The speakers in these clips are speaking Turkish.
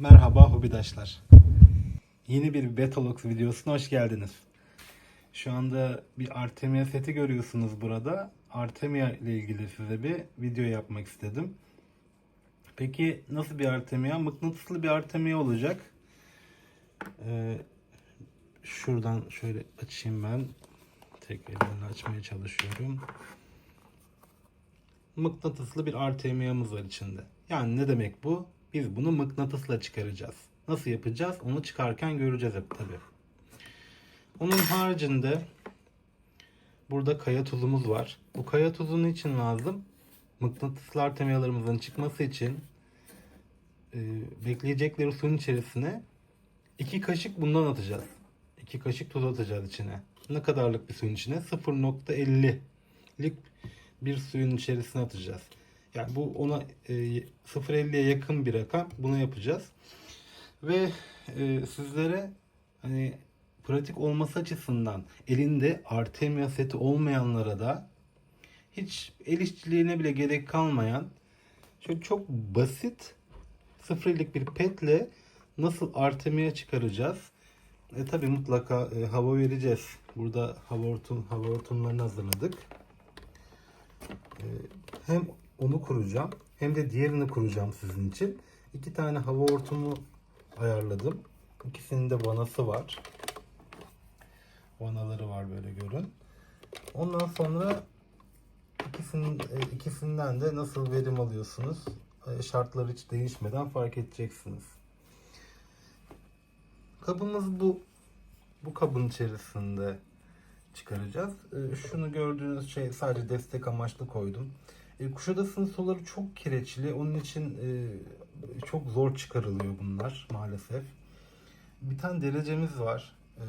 Merhaba hobidaşlar. Yeni bir Betalox videosuna hoş geldiniz. Şu anda bir Artemia seti görüyorsunuz burada. Artemia ile ilgili size bir video yapmak istedim. Peki nasıl bir Artemia? Mıknatıslı bir Artemia olacak. Ee, şuradan şöyle açayım ben. Tek elimle açmaya çalışıyorum. Mıknatıslı bir Artemia'mız var içinde. Yani ne demek bu? Biz bunu mıknatısla çıkaracağız. Nasıl yapacağız? Onu çıkarken göreceğiz hep tabi. Onun haricinde burada kaya tuzumuz var. Bu kaya tuzunun için lazım. Mıknatıslı artemiyalarımızın çıkması için e, bekleyecekleri suyun içerisine iki kaşık bundan atacağız. İki kaşık tuz atacağız içine. Ne kadarlık bir suyun içine? 0.50'lik bir suyun içerisine atacağız. Yani bu ona e, 0.50'ye yakın bir rakam. Bunu yapacağız. Ve e, sizlere hani pratik olması açısından elinde Artemia seti olmayanlara da hiç el işçiliğine bile gerek kalmayan şöyle çok basit 0.50'lik bir petle nasıl Artemia çıkaracağız? E tabi mutlaka e, hava vereceğiz. Burada hava hortum hava hortumlarını hazırladık. E, hem onu kuracağım hem de diğerini kuracağım sizin için. İki tane hava hortumu ayarladım. İkisinin de vanası var. Vanaları var böyle görün. Ondan sonra ikisinin e, ikisinden de nasıl verim alıyorsunuz? E, Şartlar hiç değişmeden fark edeceksiniz. Kabımız bu. Bu kabın içerisinde çıkaracağız. E, Şunu gördüğünüz şey sadece destek amaçlı koydum. E, Kuşadası'nın suları çok kireçli. Onun için e, çok zor çıkarılıyor bunlar maalesef. Bir tane derecemiz var. E,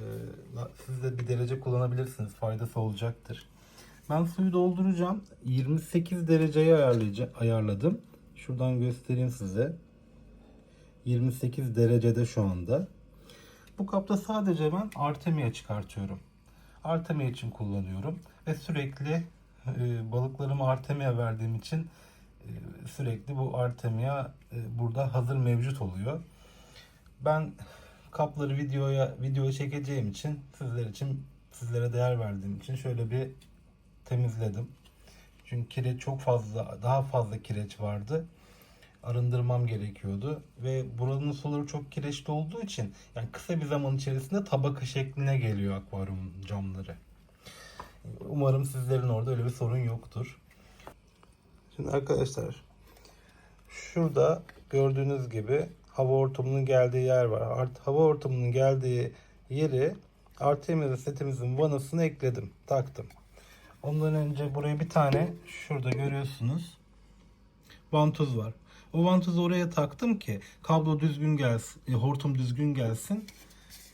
Siz de bir derece kullanabilirsiniz. Faydası olacaktır. Ben suyu dolduracağım. 28 dereceye ayarlayacağım, ayarladım. Şuradan göstereyim size. 28 derecede şu anda. Bu kapta sadece ben Artemia çıkartıyorum. Artemia için kullanıyorum. Ve sürekli e, balıklarıma Artemia verdiğim için e, sürekli bu Artemia e, burada hazır mevcut oluyor. Ben kapları videoya videoya çekeceğim için sizler için sizlere değer verdiğim için şöyle bir temizledim. Çünkü kireç çok fazla daha fazla kireç vardı. Arındırmam gerekiyordu ve buranın suları çok kireçli olduğu için yani kısa bir zaman içerisinde tabaka şekline geliyor akvaryum camları. Umarım sizlerin orada öyle bir sorun yoktur. Şimdi arkadaşlar şurada gördüğünüz gibi hava hortumunun geldiği yer var. Art, hava hortumunun geldiği yeri Artemia setimizin vanasını ekledim, taktım. Ondan önce buraya bir tane şurada görüyorsunuz vantuz var. O vantuzu oraya taktım ki kablo düzgün gelsin, e, hortum düzgün gelsin,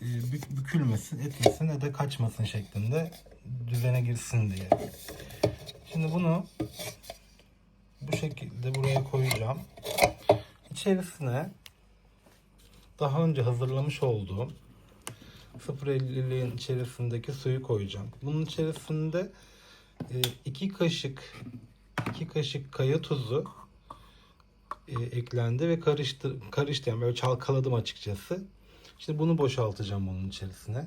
e, bük- bükülmesin, etmesin ne de kaçmasın şeklinde düzene girsin diye. Şimdi bunu bu şekilde buraya koyacağım. İçerisine daha önce hazırlamış olduğum 0.50'liğin içerisindeki suyu koyacağım. Bunun içerisinde e, iki kaşık iki kaşık kaya tuzu e, eklendi ve karıştı karıştı yani böyle çalkaladım açıkçası. Şimdi bunu boşaltacağım onun içerisine.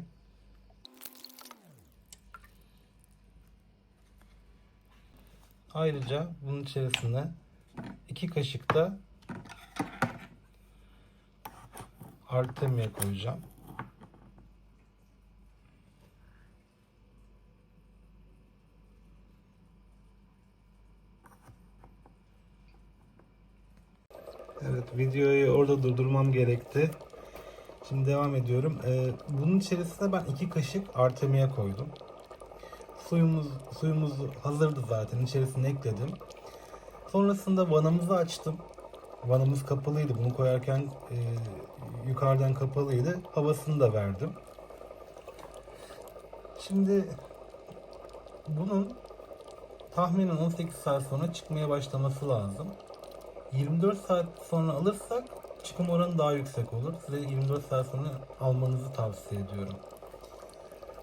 Ayrıca bunun içerisine iki kaşık da Artemia koyacağım. Evet videoyu orada durdurmam gerekti. Şimdi devam ediyorum. Ee, bunun içerisine ben iki kaşık Artemia koydum. Suyumuz suyumuz hazırdı zaten. İçerisine ekledim. Sonrasında vanamızı açtım. Vanamız kapalıydı. Bunu koyarken e, yukarıdan kapalıydı. Havasını da verdim. Şimdi bunun tahminen 18 saat sonra çıkmaya başlaması lazım. 24 saat sonra alırsak çıkım oranı daha yüksek olur. Size 24 saat sonra almanızı tavsiye ediyorum.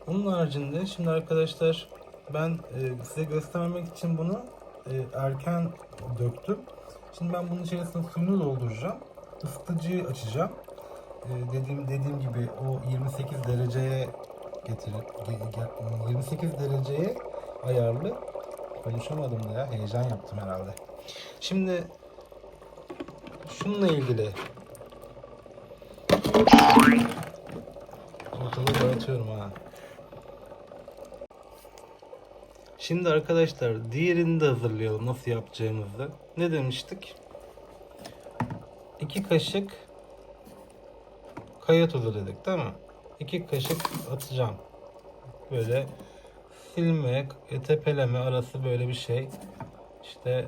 Bunun haricinde şimdi arkadaşlar ben e, size göstermek için bunu e, erken döktüm. Şimdi ben bunun içerisine suyunu dolduracağım. ısıtıcıyı açacağım. Ee, dediğim dediğim gibi o 28 dereceye getirir. ge- ge- 28 dereceye ayarlı. Konuşamadım da ya. Heyecan yaptım herhalde. Şimdi şununla ilgili ortalığı dağıtıyorum ha. Şimdi arkadaşlar diğerini de hazırlayalım nasıl yapacağımızı. Ne demiştik? 2 kaşık kaya tuzu dedik değil mi? 2 kaşık atacağım. Böyle silme, tepeleme arası böyle bir şey. İşte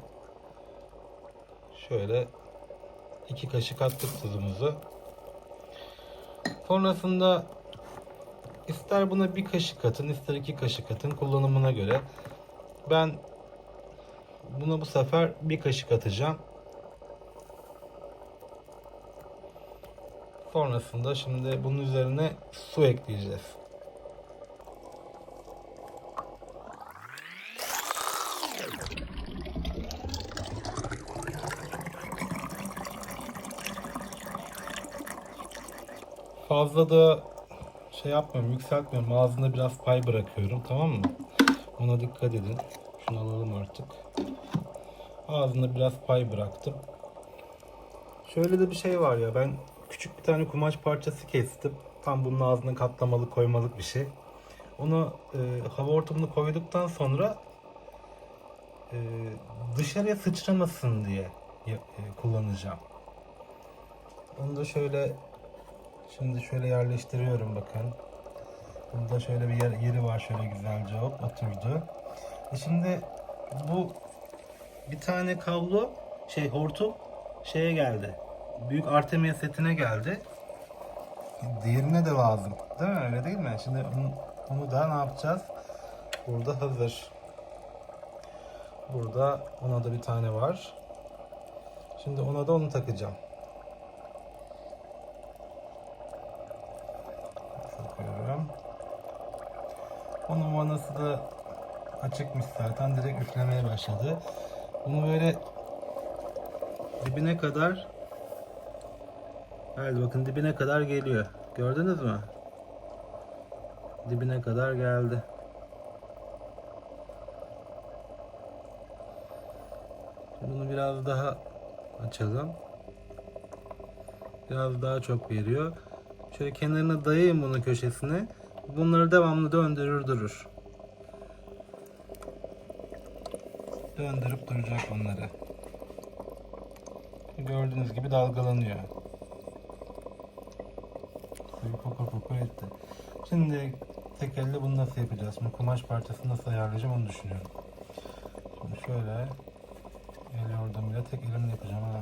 şöyle 2 kaşık attık tuzumuzu. Sonrasında ister buna bir kaşık atın, ister iki kaşık atın kullanımına göre. Ben buna bu sefer bir kaşık atacağım. Sonrasında şimdi bunun üzerine su ekleyeceğiz. Fazla da şey yapmıyorum, yükseltmiyorum. Ağzında biraz pay bırakıyorum, tamam mı? Ona dikkat edin. Şunu alalım artık. Ağzında biraz pay bıraktım. Şöyle de bir şey var ya, ben küçük bir tane kumaş parçası kestim. Tam bunun ağzına katlamalı, koymalık bir şey. Onu e, hava hortumunu koyduktan sonra e, dışarıya sıçramasın diye e, kullanacağım. Onu da şöyle Şimdi şöyle yerleştiriyorum bakın. Burada şöyle bir yer, yeri var şöyle güzelce hop oturdu. E şimdi bu bir tane kablo şey hortum şeye geldi. Büyük Artemia setine geldi. Diğerine de lazım. Değil mi? Öyle değil mi? Şimdi onu, onu da ne yapacağız? Burada hazır. Burada ona da bir tane var. Şimdi ona da onu takacağım. Onun vanası da açıkmış zaten. Direkt üflemeye başladı. Bunu böyle dibine kadar Geldi bakın dibine kadar geliyor. Gördünüz mü? Dibine kadar geldi. Bunu biraz daha açalım. Biraz daha çok veriyor. Şöyle kenarına dayayın bunun köşesine. Bunları devamlı döndürür durur. Döndürüp duracak onları. Gördüğünüz gibi dalgalanıyor. Fokur fokur etti. Şimdi tek elle bunu nasıl yapacağız? Bu kumaş parçasını nasıl ayarlayacağım onu düşünüyorum. Şimdi şöyle el yordamıyla tek elimle yapacağım ha.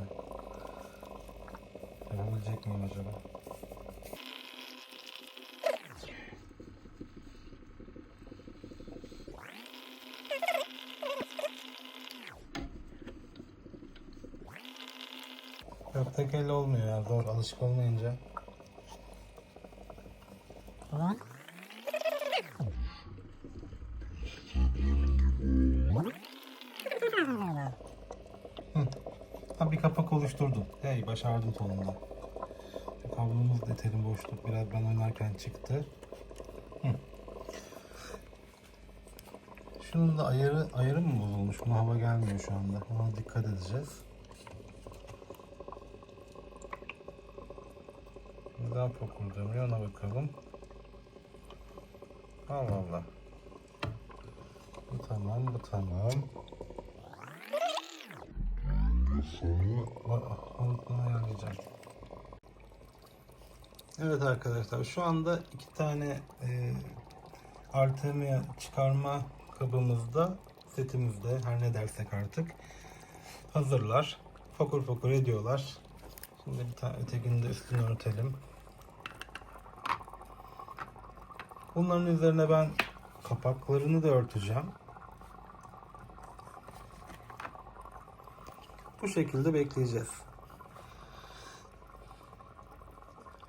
Yapabilecek miyim acaba? Tek elle olmuyor ya zor alışık olmayınca. Hı. Ha bir kapak oluşturdum. Hey başardım sonunda. Şu kablomuz da telin boşluk biraz ben oynarken çıktı. Hı. Şunun da ayarı ayarı mı bozulmuş? Buna hava gelmiyor şu anda. Ona dikkat edeceğiz. Neden fokurdanıyor ona bakalım. Allah Allah. Bu tamam, bu tamam. Evet arkadaşlar şu anda iki tane e, Artemia çıkarma kabımızda setimizde her ne dersek artık hazırlar. Fokur fokur ediyorlar. Şimdi bir tane ötekini de üstünü örtelim. Bunların üzerine ben kapaklarını da örteceğim. Bu şekilde bekleyeceğiz.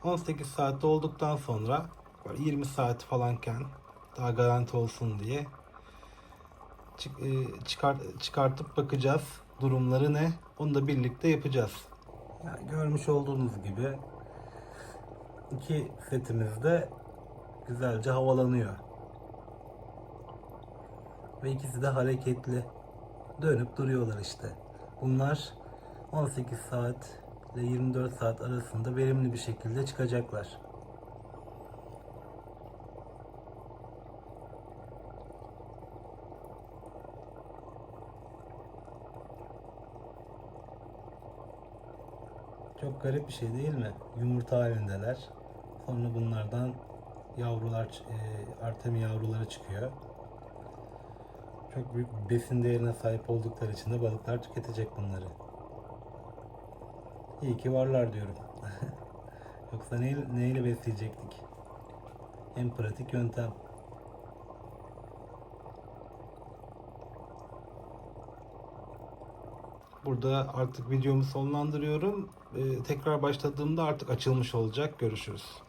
18 saatte olduktan sonra böyle 20 saat falanken daha garanti olsun diye e, çıkart, çıkartıp bakacağız. Durumları ne? Onu da birlikte yapacağız. Yani görmüş olduğunuz gibi iki setimiz de güzelce havalanıyor. Ve ikisi de hareketli. Dönüp duruyorlar işte. Bunlar 18 saat ile 24 saat arasında verimli bir şekilde çıkacaklar. Çok garip bir şey değil mi? Yumurta halindeler. Sonra bunlardan yavrular, e, artemi yavruları çıkıyor. Çok büyük besin değerine sahip oldukları için de balıklar tüketecek bunları. İyi ki varlar diyorum. Yoksa neyle, neyle besleyecektik? En pratik yöntem. Burada artık videomu sonlandırıyorum. Ee, tekrar başladığımda artık açılmış olacak. Görüşürüz.